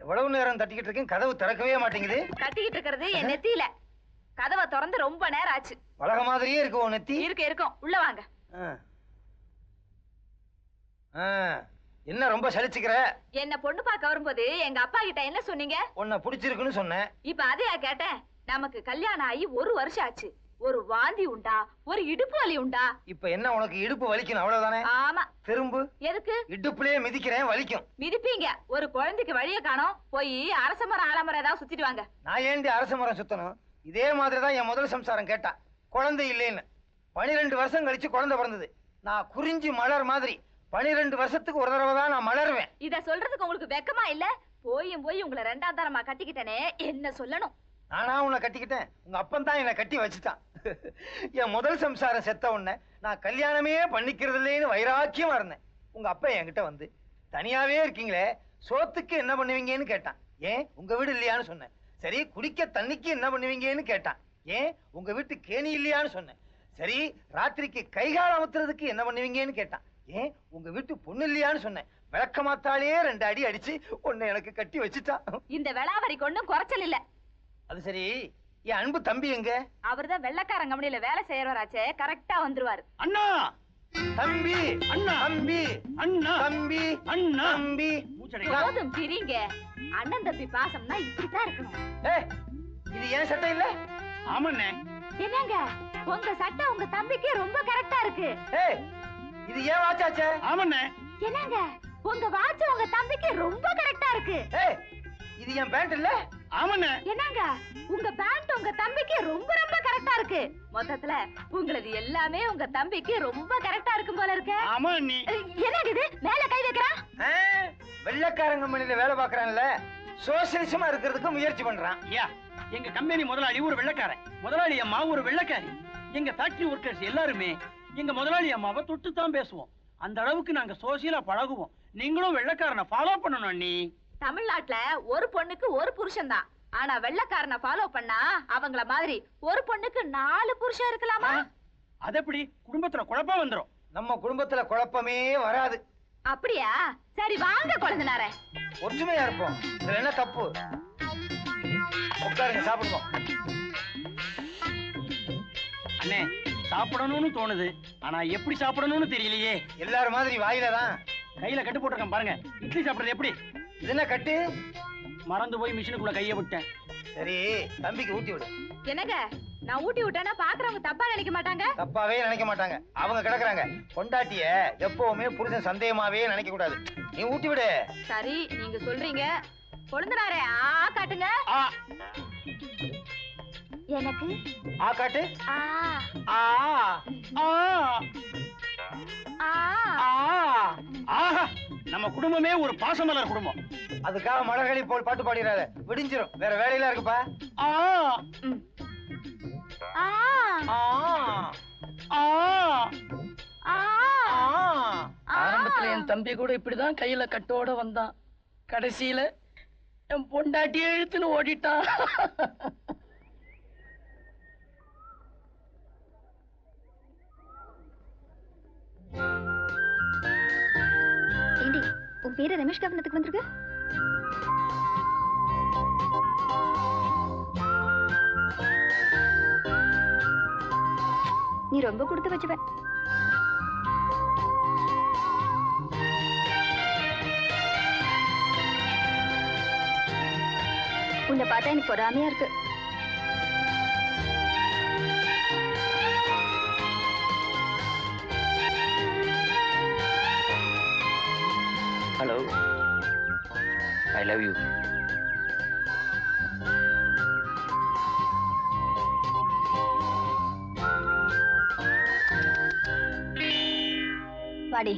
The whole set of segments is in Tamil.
எவ்வளவு நேரம் தட்டிக்கிட்டு இருக்கேன்? கதவு திறக்கவே மாட்டேங்குது. கட்டிக்கிட்டு இருக்கிறது என் நெத்தியில. கதவை திறந்து ரொம்ப நேரம் ஆச்சு. பழக மாதிரியே இருக்கு உன் நெத்தி. இருக்க இருக்கும். உள்ள வாங்க. என்ன ரொம்ப சலிச்சுக்கிற? என்ன பொண்ணு பார்க்க வரும்போது எங்க அப்பா கிட்ட என்ன சொன்னீங்க? உன்னை பிடிச்சிருக்குன்னு சொன்னேன். இப்ப அதையா கேட்டேன். நமக்கு கல்யாணம் ஆகி ஒரு வருஷம் ஆச்சு. ஒரு வாந்தி உண்டா? ஒரு இடுப்பு வலி உண்டா? இப்ப என்ன உனக்கு இடுப்பு வலிக்கணும்? அவ்வளவுதானே? ஆமா. திரும்பு. எதுக்கு? இடுப்புலயே மிதிக்கிறேன் வலிக்கும். மிதிப்பீங்க. ஒரு குழந்தைக்கு வழிய காணோம். போய் அரச மரம் ஆலமரம் ஏதாவது சுத்திட்டு வாங்க. நான் ஏண்டி அரச மரம் சுத்தணும்? இதே மாதிரி தான் என் முதல் சம்சாரம் கேட்டா. குழந்தை இல்லைன்னு. பனிரெண்டு வருஷம் கழிச்சு குழந்தை பிறந்தது. நான் குறிஞ்சி மலர் மாதிரி. பனிரெண்டு வருஷத்துக்கு ஒரு தடவை தான் நான் மலருவேன். இத சொல்றதுக்கு உங்களுக்கு வெக்கமா இல்ல? போயும் போய் உங்களை ரெண்டாம் தரமா கட்டிக்கிட்டனே. என்ன சொல்லணும்? நானா உன்னை கட்டிக்கிட்டேன். உங்க அப்பன் தான் என்னை கட்டி வச்சுட்டான். என் முதல் சம்சாரம் செத்த உடனே நான் கல்யாணமே பண்ணிக்கிறது இல்லைன்னு வைராக்கியமா இருந்தேன். உங்க அப்பா என்கிட்ட வந்து தனியாவே இருக்கீங்களே சோத்துக்கு என்ன பண்ணுவீங்கன்னு கேட்டான். ஏன்? உங்க வீடு இல்லையான்னு சொன்னேன். சரி குடிக்க தண்ணிக்கு என்ன பண்ணுவீங்கன்னு கேட்டான். ஏன்? உங்க வீட்டு கேணி இல்லையான்னு சொன்னேன். சரி ராத்திரிக்கு கைகால் அமுத்துறதுக்கு என்ன பண்ணுவீங்கன்னு கேட்டான். ஏன்? உங்க வீட்டு பொண்ணு இல்லையான்னு சொன்னேன். விளக்கமாத்தாலே ரெண்டு அடி அடிச்சு ஒன்னு எனக்கு கட்டி வச்சுட்டான். இந்த விளாவரிக்கு ஒன்னும் குறைச்சல் இல்லை. அது சரி. என் அன்பு தம்பி எங்க? அவர்தான் வெள்ளக்காரன் கம்பெனில வேலை செய்யறவராச்சே. கரெக்டா வந்துருவாரு. அண்ணா! தம்பி! அண்ணா. தம்பி! அண்ணா! தம்பி! அண்ணா! தம்பி? போதும் பிரிங்க. அண்ணன் தம்பி பாசம்னா இப்படித்தான் இருக்கணும். ஏய், இது ஏன் சட்டை இல்ல? ஆமாண்ணே. என்னங்க? உங்க சட்டை உங்க தம்பிக்கு ரொம்ப கரெக்டா இருக்கு. ஏய், இது ஏன் வாச்சாச்சே? ஆமாண்ணே. என்னங்க? உங்க வாட்ச் உங்க தம்பிக்கு ரொம்ப கரெக்டா இருக்கு. ஏய், இது என் பேண்ட் இல்ல? ஆமாண்ணே. என்னங்க? உங்க பேண்ட் உங்க தம்பிக்கு ரொம்ப ரொம்ப கரெக்டா இருக்கு. மொத்தத்துல உங்களது எல்லாமே உங்க தம்பிக்கு ரொம்ப கரெக்டா இருக்கும் போல இருக்கு. ஆமா அண்ணி என்னங்க இது? மேல கை வைக்கிறான் ஆ, வெள்ளைக்காரன் கம்பெனில வேலை பாக்குறான்ல சோசியலிசமா இருக்கிறதுக்கு முயற்சி பண்றான். ஐயா எங்க கம்பெனி முதலாளி ஒரு வெள்ளக்காரன். முதலாளி அம்மா ஒரு வெள்ளக்காரி. எங்க ஃபேக்டரி ஒர்க்கர்ஸ் எல்லாருமே எங்க முதலாளி அம்மாவை தொட்டு தான் பேசுவோம். அந்த அளவுக்கு நாங்க சோசியலா பழகுவோம். நீங்களும் வெள்ளக்காரனை ஃபாலோ பண்ணணும் அண்ணி. தமிழ்நாட்டுல ஒரு பொண்ணுக்கு ஒரு புருஷன் தான் ஆனா வெள்ளக்காரனை ஃபாலோ பண்ணா அவங்கள மாதிரி ஒரு பொண்ணுக்கு நாலு புருஷன் இருக்கலாமா? அதெப்படி? குடும்பத்துல குழப்பம் வந்துரும். நம்ம குடும்பத்துல குழப்பமே வராது. அப்படியா? சரி வாங்க குழந்தைனாரே. ஒற்றுமையா இருப்போம். இதுல என்ன தப்பு? உட்காருங்க சாப்பிடுவோம். அண்ணே சாப்பிடணும்னு தோணுது. ஆனா எப்படி சாப்பிடணும்னு தெரியலையே. எல்லாரும் மாதிரி வாயில தான். கையில கட்டு போட்டிருக்கேன் பாருங்க. இட்லி சாப்பிடுறது எப்படி? இது என்ன கட்டு? மறந்து போய் மிஷினுக்குள்ள கைய விட்டேன். சரி தம்பிக்கு ஊட்டி விடு. என்னங்க? நான் ஊட்டி விட்டேன்னா பாக்குறவங்க தப்பா நினைக்க மாட்டாங்க? தப்பாவே நினைக்க மாட்டாங்க. அவங்க கிடக்குறாங்க. பொண்டாட்டிய எப்பவுமே புருஷன் சந்தேகமாவே நினைக்க கூடாது. நீ ஊட்டி விடு. சரி நீங்க சொல்றீங்க. கொழுந்தனாரே ஆ காட்டுங்க. ஆ. எனக்கு? ஆ காட்டு. ஆ. ஆ ஆ. ஆ. ஆ. ஆஹா. நம்ம குடும்பமே ஒரு பாசமலர் குடும்பம். அதுக்காக மலர்களி போல் பாட்டு பாடிடாத விடிஞ்சிரும். வேற வேலையெல்லாம் இருக்குப்பா. ஆ. ம். ஆ. ஆ. ஆ. ஆ. ஆ. ஆரம்பத்துல என் தம்பி கூட இப்படிதான் கையில கட்டோட வந்தான். கடைசியில என் பொண்டாட்டியே இழுத்துன்னு ஓடிட்டான். பேரு ரமேஷ் கவனத்துக்கு வந்திருக்கு. நீ ரொம்ப கொடுத்து வச்சுவ. உன்னை பார்த்தா எனக்கு பொறாமையா இருக்கு. ஐ லவ் யூ வாடி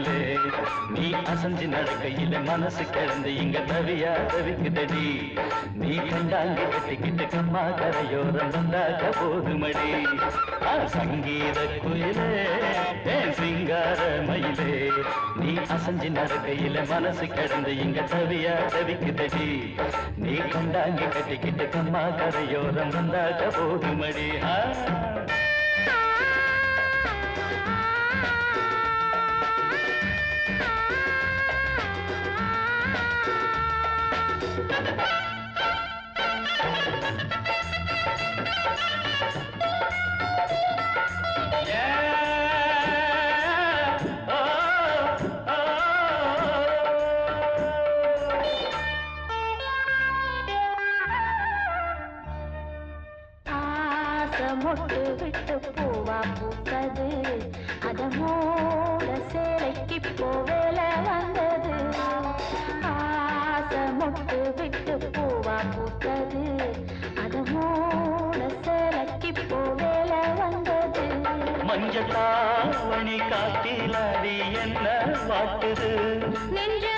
மேலே நீ அசஞ்சு நடக்கையில மனசு கிடந்து இங்க தவியா தவிக்குதடி. நீ கண்டாங்க கட்டிக்கிட்டு கம்மா கரையோரம் வந்தாக்க போதுமடி சங்கீத குயிலே சிங்கார மயிலே. நீ அசஞ்சு நடக்கையில மனசு கிடந்து இங்க தவியா தவிக்குதடி. நீ கண்டாங்க கட்டிக்கிட்டு கம்மா கரையோரம் வந்தாக்க போதுமடி. ஆ. மொட்டு விட்டு பூவா பூத்தது அத மூட சேலைக்கு போவேல வந்தது. ஆசை மொட்டு விட்டு பூவா பூத்தது அத மூட சேலைக்கு போவேல வந்தது மஞ்சளாவணி காட்டிலாடி என்ன வாட்டுது? நெஞ்சு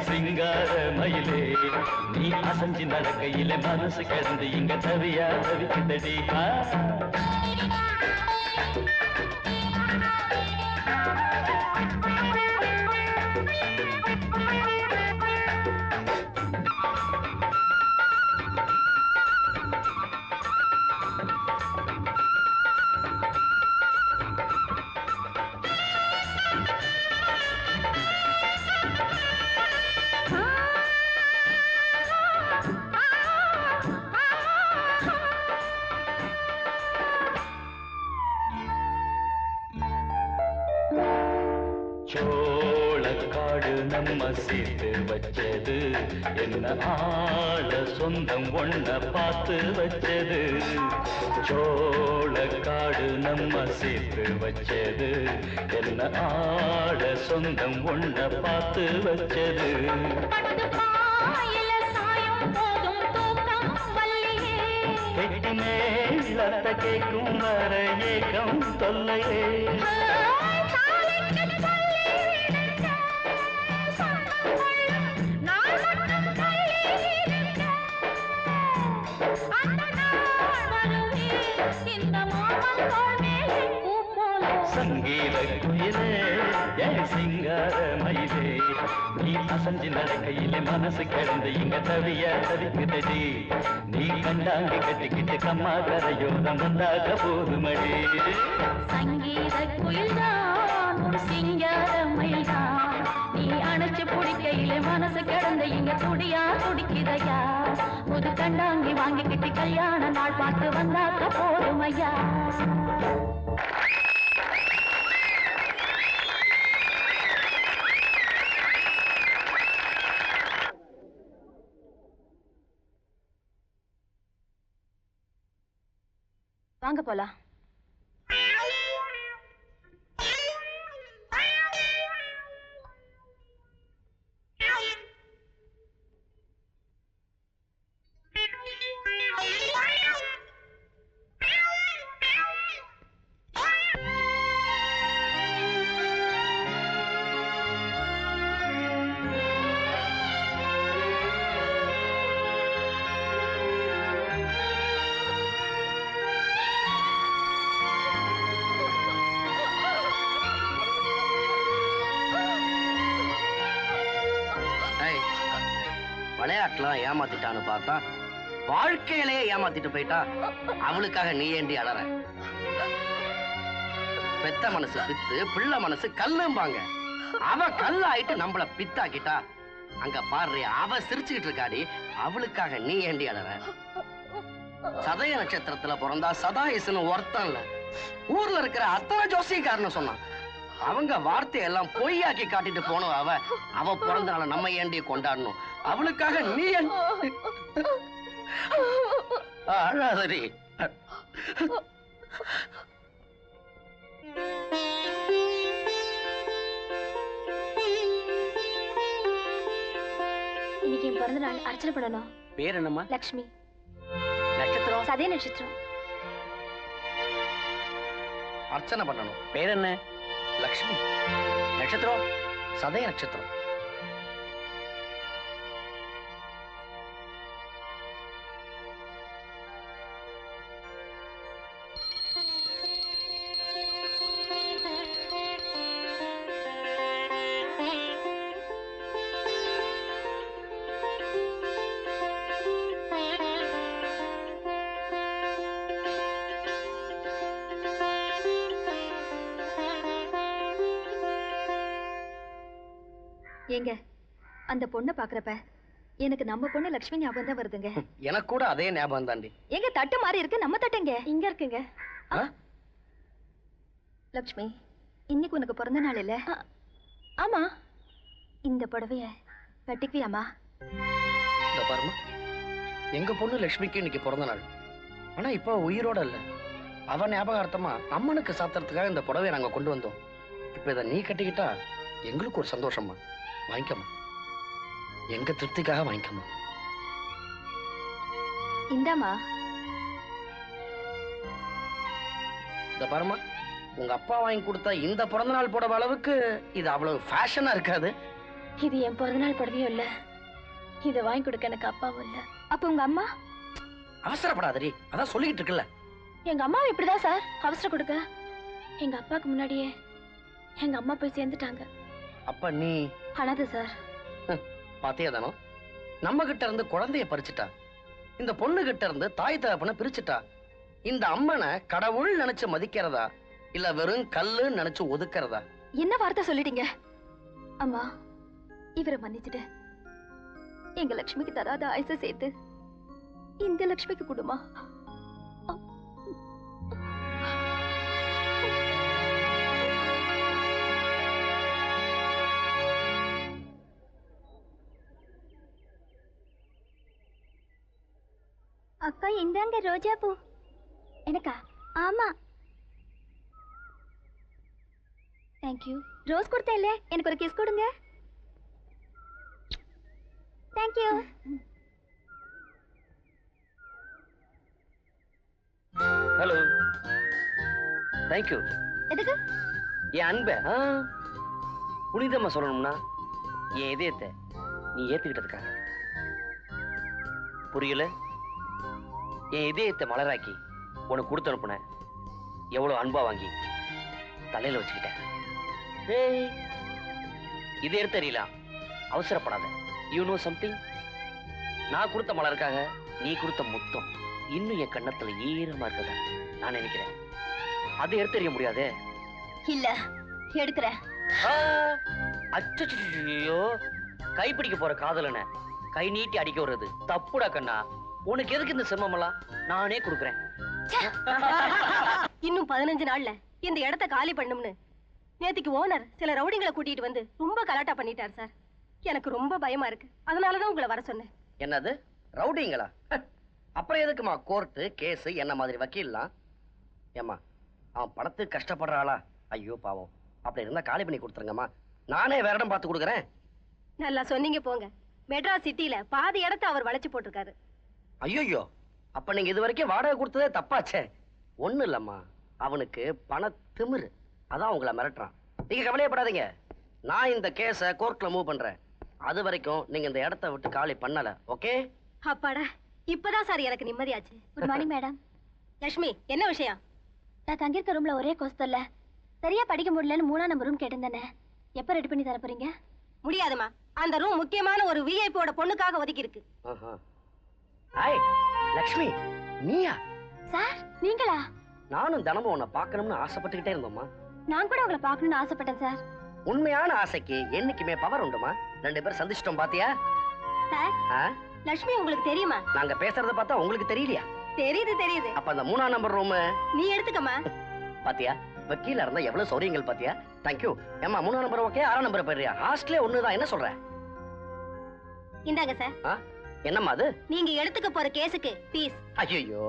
சிங்கார மயிலே. நீ அசஞ்சு நடக்கையில மனசு கிடந்து இங்க தவியா தவிக்குதடி ஆ நம்ம சேர்த்து வச்சது. என்ன ஆள சொந்தம் ஒண்ண பார்த்து வச்சது. சோளக்காடு நம்ம சேர்த்து வச்சது. என்ன ஆள சொந்தம் ஒண்ண பார்த்து வச்சது. கேட்கும் வர ஏக்கம் தொல்லையே. சிங்கார மயிலே நீ அசஞ்சு நடக்கையிலே மனசு கிடந்து இங்க தவிய தவிக்குதடி. நீ கண்டாங்கி கட்டிக்கிட்டு கம்மா கரையோதம் வந்தாக போதுமடி. சங்கீத குயில்தான் சிங்கார மயில்தான். நீ அணைச்சு பிடிக்கையில மனசு கிடந்த இங்க துடியா துடிக்குதையா. புது கண்டாங்கி வாங்கிக்கிட்டு கல்யாண நாள் பார்த்து வந்தாக்க போதுமையா. வாங்க போலாம். விளையாட்டுல ஏமாத்திட்டான்னு பார்த்தா வாழ்க்கையிலேயே ஏமாத்திட்டு போயிட்டா அவளுக்காக நீ ஏண்டி அலற? பெத்த மனசு பித்து பிள்ளை மனசு கல்லும்பாங்க. அவ கல்லாயிட்டு நம்மள பித்தாக்கிட்டா அங்க பாரு அவ சிரிச்சுக்கிட்டு இருக்காடி அவளுக்காக நீ ஏண்டி அலற? சதய நட்சத்திரத்துல பிறந்தா சதாயுசுன்னு ஒருத்தன் இல்ல. ஊர்ல இருக்கிற அத்தனை ஜோசியக்காரன்னு சொன்னான் அவங்க வார்த்தையெல்லாம் பொய்யாக்கி காட்டிட்டு போனவ அவ. அவ பிறந்த நாளை நம்ம ஏண்டி கொண்டாடணும்? அவளுக்காக நீ அழாதடி இன்னைக்கு என் பிறந்த நாள் அர்ச்சனை பண்ணணும். பேர் என்னம்மா? லக்ஷ்மி. நட்சத்திரம்? சதய நட்சத்திரம். அர்ச்சனை பண்ணணும். பேர் என்ன? லக்ஷ்மி நட்சத்திரம் சதய நட்சத்திரம் ஏங்க அந்த பொண்ணை பாக்குறப்ப எனக்கு நம்ம பொண்ணு லக்ஷ்மி ஞாபகம் தான் வருதுங்க. எனக்கு கூட அதே ஞாபகம் தாண்டி. எங்க தட்டு மாறி இருக்கு நம்ம தட்டுங்க. இங்க இருக்குங்க? லக்ஷ்மி. இன்னைக்கு உனக்கு பிறந்த நாள் இல்ல? ஆமா. இந்த புடவைய கட்டிக்குவியாமா இந்த பாருமா எங்க பொண்ணு லக்ஷ்மிக்கு இன்னைக்கு பிறந்த நாள். ஆனா இப்ப உயிரோட இல்ல. அவ ஞாபகார்த்தமா அம்மனுக்கு சாத்துறதுக்காக இந்த புடவையை நாங்க கொண்டு வந்தோம். இப்ப இதை நீ கட்டிக்கிட்டா எங்களுக்கு ஒரு சந்தோஷமா வாங்கிக்கம்மா. எங்க திருப்திக்காக வாங்கிக்கம்மா. இந்தாமா இந்த பாருமா உங்க அப்பா வாங்கி கொடுத்த இந்த பிறந்த நாள் புடவை அளவுக்கு இது அவ்வளவு ஃபேஷனா இருக்காது. இது என் பிறந்தநாள் புடவையும் இல்ல. இத வாங்கி கொடுக்க எனக்கு அப்பாவும் இல்ல. அப்ப உங்க அம்மா? அவசரப்படாதடி அதான் சொல்லிக்கிட்டு இருக்குல்ல. எங்க அம்மாவும் இப்படிதான் சார். அவசரம் கொடுக்க. எங்க அப்பாவுக்கு முன்னாடியே எங்க அம்மா போய் சேர்ந்துட்டாங்க. அப்ப நீ? அனாதை சார் பாத்தியா தானோ நம்ம கிட்ட இருந்து குழந்தைய பறிச்சுட்டா. இந்த பொண்ணு கிட்ட இருந்து தாய் தகப்பனை பிரிச்சுட்டா. இந்த அம்மனை கடவுள் நினைச்சு மதிக்கிறதா? இல்ல வெறும் கல்லுன்னு நினைச்சு ஒதுக்குறதா? என்ன வார்த்தை சொல்லிட்டீங்க? அம்மா இவரை மன்னிச்சுட்டு எங்க லக்ஷ்மிக்கு தராத ஆயுச சேர்த்து இந்த லக்ஷ்மிக்கு கொடுமா. இந்தாங்க ரோஜா பூ. எனக்கா? ஆமா. தேங்க்யூ ரோஸ் கொடுத்தேன்ல எனக்கு ஒரு கிஸ் கொடுங்க. தேங்க்யூ ஹலோ தேங்க்யூ எதுக்கு? என் அன்பை புனிதமா சொல்லணும்னா என் இதயத்தை நீ ஏத்துக்கிட்டதுக்காக. புரியல? என் இதயத்தை மலராக்கி உனக்கு கொடுத்து அனுப்புனேன் எவ்வளவு அன்பா வாங்கி தலையில வச்சுக்கிட்டேன். ஏய். இது எடுத்து தெரியலாம் அவசரப்படாத. யூ நோ சம்திங் நான் கொடுத்த மலருக்காக நீ கொடுத்த முத்தம் இன்னும் என் கண்ணத்துல ஈரமா இருக்கதா நான் நினைக்கிறேன். அது எடுத்தறிய முடியாதே? இல்ல எடுக்கிறேன். அச்சோ கைப்பிடிக்க போற காதலனை கை நீட்டி அடிக்க வர்றது தப்புடா கண்ணா. உனக்கு எதுக்கு இந்த சிரமமெல்லாம்? நானே கொடுக்குறேன். இன்னும் பதினஞ்சு நாள்ல இந்த இடத்த காலி பண்ணும்னு. நேத்துக்கு ஓனர் சில ரவுடிங்களை கூட்டிட்டு வந்து ரொம்ப கலாட்டா பண்ணிட்டார் சார். எனக்கு ரொம்ப பயமா இருக்கு. அதனாலதான் உங்களை வர சொன்னேன். என்னது? ரவுடிங்களா? அப்புறம் எதுக்குமா கோர்ட்டு கேஸ் என்ன மாதிரி வக்கீல்லாம்? ஏம்மா அவன் பணத்துக்கு கஷ்டப்படுற ஆளா? ஐயோ பாவம். அப்படி இருந்தா காலி பண்ணி கொடுத்துருங்கம்மா. நானே வேற இடம் பார்த்து கொடுக்குறேன். நல்லா சொன்னீங்க போங்க. மெட்ராஸ் சிட்டில பாதி இடத்த அவர் வளைச்சு போட்டிருக்காரு. ஐயோயோ அப்ப நீங்க இது வரைக்கும் வாடகை கொடுத்ததே தப்பாச்சே. ஒண்ணு இல்லம்மா அவனுக்கு பண திமிரு. அதான் உங்களை மிரட்டுறான். நீங்க கவலையப்படாதீங்க. நான் இந்த கேஸை கோர்ட்ல மூவ் பண்றேன். அது வரைக்கும் நீங்க இந்த இடத்த விட்டு காலி பண்ணல ஓகே அப்பாடா இப்பதான் சார் எனக்கு நிம்மதியாச்சு. குட் மார்னிங் மேடம் லட்சுமி என்ன விஷயம்? நான் தங்கியிருக்க ரூம்ல ஒரே கொஸ்தல்ல சரியா படிக்க முடியலன்னு மூணாம் நம்பர் ரூம் கேட்டிருந்தேனே. எப்ப ரெடி பண்ணி தர போறீங்க? முடியாதுமா அந்த ரூம் முக்கியமான ஒரு விஐபியோட பொண்ணுக்காக ஒதுக்கி இருக்கு ஆஹா. ஹாய் லக்ஷ்மி நீயா? சார் நீங்களா? நானும் தினமும் உன்னை பார்க்கணும்னு ஆசைப்பட்டுக்கிட்டே இருந்தோம்மா. நான் கூட உங்களை பார்க்கணும்னு ஆசைப்பட்டேன் சார். உண்மையான ஆசைக்கு என்னைக்குமே பவர் உண்டுமா? ரெண்டு பேரும் சந்திச்சிட்டோம் பாத்தியா? சார்? லட்சுமி உங்களுக்கு தெரியுமா? நாங்க பேசுறத பார்த்தா உங்களுக்கு தெரியலையா? தெரியுது தெரியுது. அப்ப அந்த மூணாம் நம்பர் ரூம் நீ எடுத்துக்கம்மா. பாத்தியா? வக்கீலா இருந்தா எவ்வளவு சௌரியங்கள் பாத்தியா? தேங்க்யூ ஏமா மூணாம் நம்பர் ஓகே ஆறாம் நம்பர் போயிடுறியா? ஹாஸ்டலே ஒண்ணுதான் என்ன சொல்ற? இந்தாங்க சார். என்னம்மா அது? நீங்க எடுத்துக்க போற கேஸுக்கு பீஸ் ஐயோ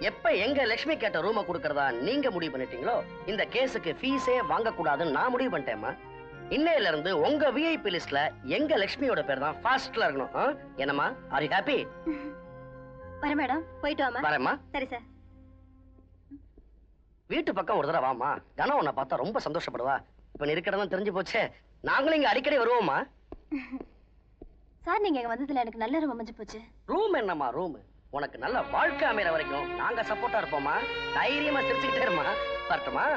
எப்ப எங்க லட்சுமி கேட்ட ரூம கொடுக்கறதா நீங்க முடிவு பண்ணிட்டீங்களோ இந்த கேஸுக்கு ஃபீஸே வாங்க கூடாதுன்னு நான் முடிவு பண்ணிட்டேம்மா. இன்னையில இருந்து உங்க விஐபி லிஸ்ட்ல எங்க லட்சுமியோட பேர் தான் ஃபர்ஸ்ட்ல இருக்கணும்? என்னம்மா ஆர் யூ ஹாப்பி வர மேடம் போயிட்டு வாமா வரேம்மா. சரி சார். வீட்டு பக்கம் ஒரு தடவை வாமா கனம் உன்னை பார்த்தா ரொம்ப சந்தோஷப்படுவா. இப்ப நீ இருக்கிறதா தெரிஞ்சு போச்சே. நாங்களும் இங்க அடிக்கடி வருவோமா சார் நீங்க இங்க வந்ததுல எனக்கு நல்ல ரூம் அமைஞ்சு போச்சு. ரூம் என்னம்மா ரூம் உனக்கு நல்ல வாழ்க்கை அமைற வரைக்கும் நாங்க சப்போர்ட்டா இருப்போமா தைரியமா சிரிச்சுக்கிட்டே இருமா வரட்டுமா